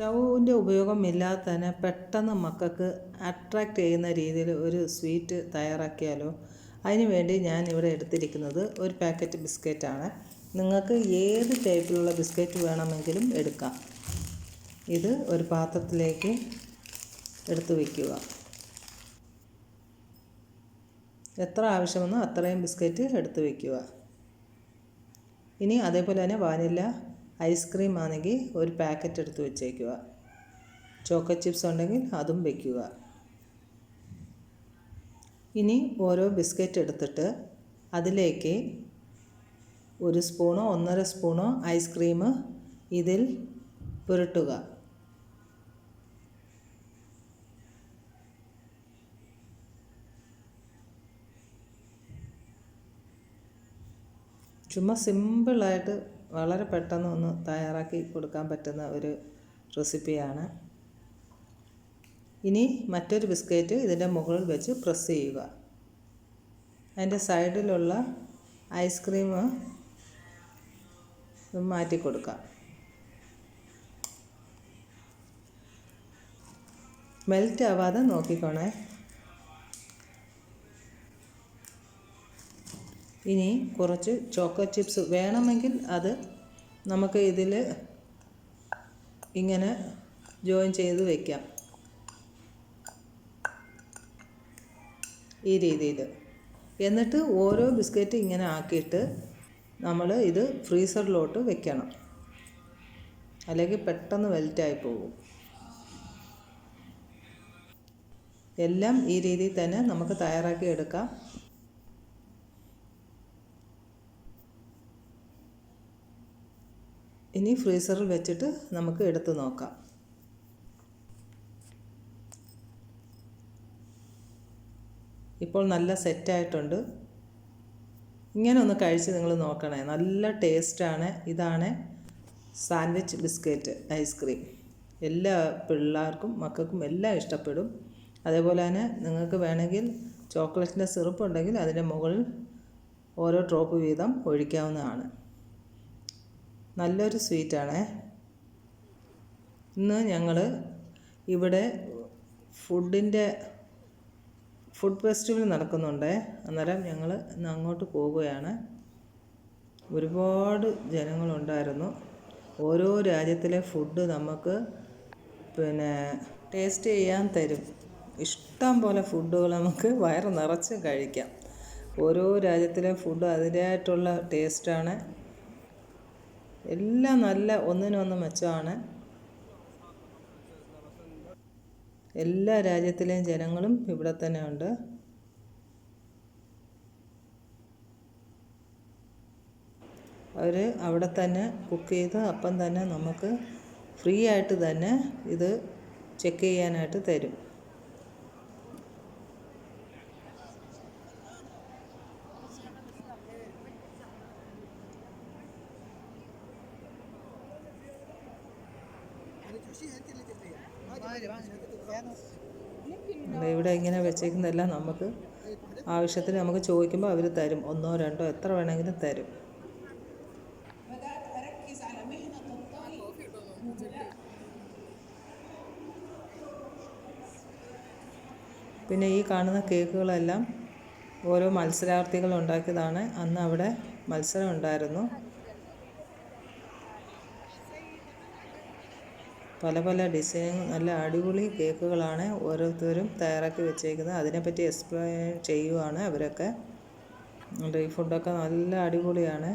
സ്റ്റൗവിന്റെ ഉപയോഗമില്ലാതെ തന്നെ പെട്ടെന്ന് മക്കൾക്ക് അട്രാക്റ്റ് ചെയ്യുന്ന രീതിയിൽ ഒരു സ്വീറ്റ് തയ്യാറാക്കിയാലോ? അതിന് വേണ്ടി ഞാൻ ഇവിടെ എടുത്തിരിക്കുന്നത് ഒരു പാക്കറ്റ് ബിസ്ക്കറ്റാണ് നിങ്ങൾക്ക് ഏത് ടൈപ്പിലുള്ള ബിസ്ക്കറ്റ് വേണമെങ്കിലും എടുക്കാം. ഇത് ഒരു പാത്രത്തിലേക്ക് എടുത്തു വയ്ക്കുക. എത്ര ആവശ്യമെന്നോ അത്രയും ബിസ്ക്കറ്റ് എടുത്തു വയ്ക്കുക. ഇനി അതേപോലെ തന്നെ വാനില ഐസ്ക്രീം ആണെങ്കിൽ ഒരു പാക്കറ്റ് എടുത്ത് വെച്ചേക്കുക. ചോക്ലേറ്റ് ചിപ്സ് ഉണ്ടെങ്കിൽ അതും വയ്ക്കുക ഇനി ഓരോ ബിസ്ക്കറ്റ് എടുത്തിട്ട് അതിലേക്ക് ഒരു സ്പൂണോ ഒന്നര സ്പൂണോ ഐസ്ക്രീം ഇതിൽ പുരട്ടുക. ചുമ്മാ സിമ്പിളായിട്ട് വളരെ പെട്ടെന്ന് ഒന്ന് തയ്യാറാക്കി കൊടുക്കാൻ പറ്റുന്ന ഒരു റെസിപ്പിയാണ്. ഇനി മറ്റൊരു ബിസ്ക്കറ്റ് ഇതിന്റെ മുകളിൽ വെച്ച് പ്രസ് ചെയ്യുക. അതിന്റെ സൈഡിലുള്ള ഐസ്ക്രീം മാറ്റി കൊടുക്കാം. മെൽറ്റ് ആവാതെ നോക്കിക്കോണേ. ഇനി കുറച്ച് ചോക്കോ ചിപ്സ് വേണമെങ്കിൽ അത് നമുക്ക് ഇതിൽ ഇങ്ങനെ ജോയിൻ ചെയ്ത് വയ്ക്കാം ഈ രീതിയിൽ എന്നിട്ട് ഓരോ ബിസ്ക്കറ്റ് ഇങ്ങനെ ആക്കിയിട്ട് നമ്മൾ ഇത് ഫ്രീസറിലോട്ട് വെക്കണം. അല്ലെങ്കിൽ പെട്ടെന്ന് വെൽറ്റായി പോകും. എല്ലാം ഈ രീതിയിൽ തന്നെ നമുക്ക് തയ്യാറാക്കി എടുക്കാം. ഇനി ഫ്രീസറിൽ വെച്ചിട്ട് നമുക്ക് എടുത്തു നോക്കാം. ഇപ്പോൾ നല്ല സെറ്റായിട്ടുണ്ട് ഇങ്ങനെ ഒന്ന് കഴിച്ച് നിങ്ങൾ നോക്കണേ. നല്ല ടേസ്റ്റാണ് ഇതാണ് സാൻഡ്വിച്ച് ബിസ്ക്കറ്റ് ഐസ്ക്രീം എല്ലാ പിള്ളേർക്കും മക്കൾക്കും എല്ലാം ഇഷ്ടപ്പെടും. അതേപോലെ തന്നെ നിങ്ങൾക്ക് വേണമെങ്കിൽ ചോക്ലേറ്റിന്റെ സിറപ്പ് ഉണ്ടെങ്കിൽ അതിന്റെ മുകളിൽ ഓരോ ഡ്രോപ്പ് വീതം ഒഴിക്കാവുന്നതാണ്. നല്ലൊരു സ്വീറ്റാണേ. ഇന്ന് ഞങ്ങൾ ഇവിടെ ഫുഡിന്റെ ഫുഡ് ഫെസ്റ്റിവൽ നടക്കുന്നുണ്ട്. അന്നേരം ഞങ്ങൾ ഇന്ന് അങ്ങോട്ട് പോവുകയാണ്. ഒരുപാട് ജനങ്ങളുണ്ടായിരുന്നു. ഓരോ രാജ്യത്തിലെ ഫുഡ് നമുക്ക് പിന്നെ ടേസ്റ്റ് ചെയ്യാൻ തരും. ഇഷ്ടം പോലെ ഫുഡുകൾ നമുക്ക് വയറ് നിറച്ച് കഴിക്കാം. ഓരോ രാജ്യത്തിലെ ഫുഡ് അതിന്റേതായിട്ടുള്ള ടേസ്റ്റാണ്. എല്ലാം നല്ല ഒന്നിനൊന്ന് മെച്ചമാണ്. എല്ലാ രാജ്യത്തിലെയും ജനങ്ങളും ഇവിടെ തന്നെ ഉണ്ട്. അവർ അവിടെ തന്നെ കുക്ക് ചെയ്ത് അപ്പം തന്നെ നമുക്ക് ഫ്രീ ആയിട്ട് തന്നെ ഇത് ചെക്ക് ചെയ്യാനായിട്ട് തരും. ഇവിടെ ഇങ്ങനെ വെച്ചേക്കുന്നതെല്ലാം നമുക്ക് ആവശ്യത്തിന് നമുക്ക് ചോദിക്കുമ്പോൾ അവർ തരും. ഒന്നോ രണ്ടോ എത്ര വേണമെങ്കിലും തരും. പിന്നെ ഈ കാണുന്ന കേക്കുകളെല്ലാം ഓരോ മത്സരാർത്ഥികൾ ഉണ്ടാക്കിയതാണ്. അന്ന് അവിടെ മത്സരം ഉണ്ടായിരുന്നു. പല പല ഡിസൈൻ നല്ല അടിപൊളി കേക്കുകളാണ് ഓരോരുത്തരും തയ്യാറാക്കി വെച്ചേക്കുന്നത്. അതിനെപ്പറ്റി എക്സ്പ്ലെയിൻ ചെയ്യുവാണ് അവരൊക്കെ. ഈ ഫുഡൊക്കെ നല്ല അടിപൊളിയാണ്.